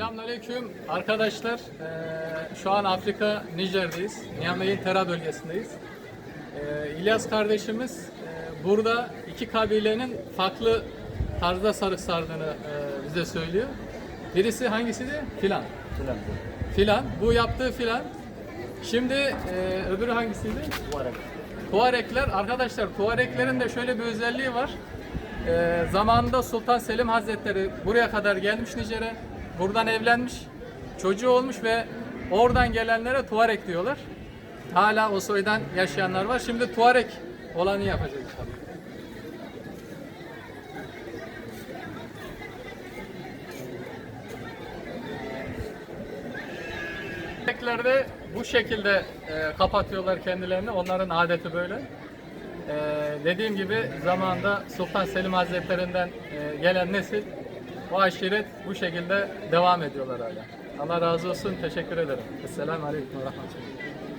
Selamünaleyküm arkadaşlar. Ee, şu an Afrika Nijer'deyiz. Niamey'in Tera bölgesindeyiz. Ee, İlyas kardeşimiz e, burada iki kabilenin farklı tarzda sarık sardığını e, bize söylüyor. Birisi hangisiydi? Filan. Filan Filan. Bu yaptığı filan. Şimdi e, öbürü hangisiydi? arada. Tuarekler, arkadaşlar Tuareklerin de şöyle bir özelliği var. Ee, zamanında Sultan Selim Hazretleri buraya kadar gelmiş Nijer'e. Buradan evlenmiş. Çocuğu olmuş ve oradan gelenlere Tuarek diyorlar. Hala o soydan yaşayanlar var. Şimdi Tuarek olanı yapacak inşallah. Tuareklerde bu şekilde e, kapatıyorlar kendilerini. Onların adeti böyle. E, dediğim gibi zamanında Sultan Selim Hazretlerinden e, gelen nesil bu aşiret bu şekilde devam ediyorlar hala. Allah razı olsun. Teşekkür ederim. Esselamu Aleyküm ve Rahmetullah.